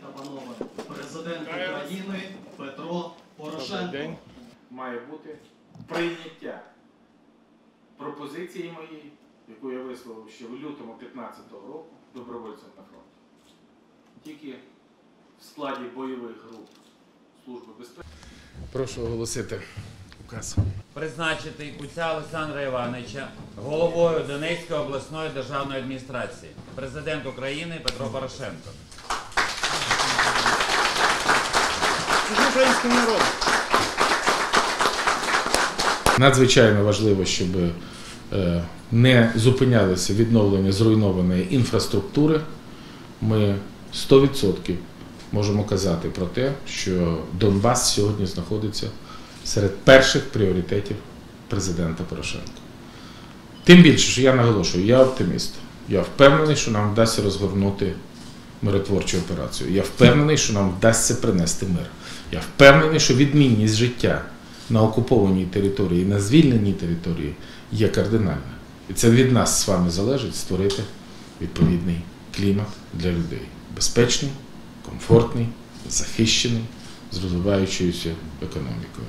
та панове, президент України Петро Порошенко. має бути прийняття пропозиції моєї, яку я висловив ще в лютому 15-го року добровольцям на фронт. Тільки в складі бойових груп Служби безпеки. Прошу оголосити указ. Призначити Куця Олександра Івановича головою Донецької обласної державної адміністрації. Президент України Петро Порошенко. українським народом. Надзвичайно важливо, щоб е, не зупинялося відновлення зруйнованої інфраструктури. Ми 100% можемо казати про те, що Донбас сьогодні знаходиться серед перших пріоритетів президента Порошенка. Тим більше, що я наголошую, я оптиміст. Я впевнений, що нам вдасться розгорнути миротворчу операцію. Я впевнений, що нам вдасться принести мир. Я впевнений, що відмінність життя на окупованій території, на звільненій території є кардинальна. І це від нас з вами залежить створити відповідний клімат для людей. Безпечний, комфортний, захищений, з розвиваючоюся економікою.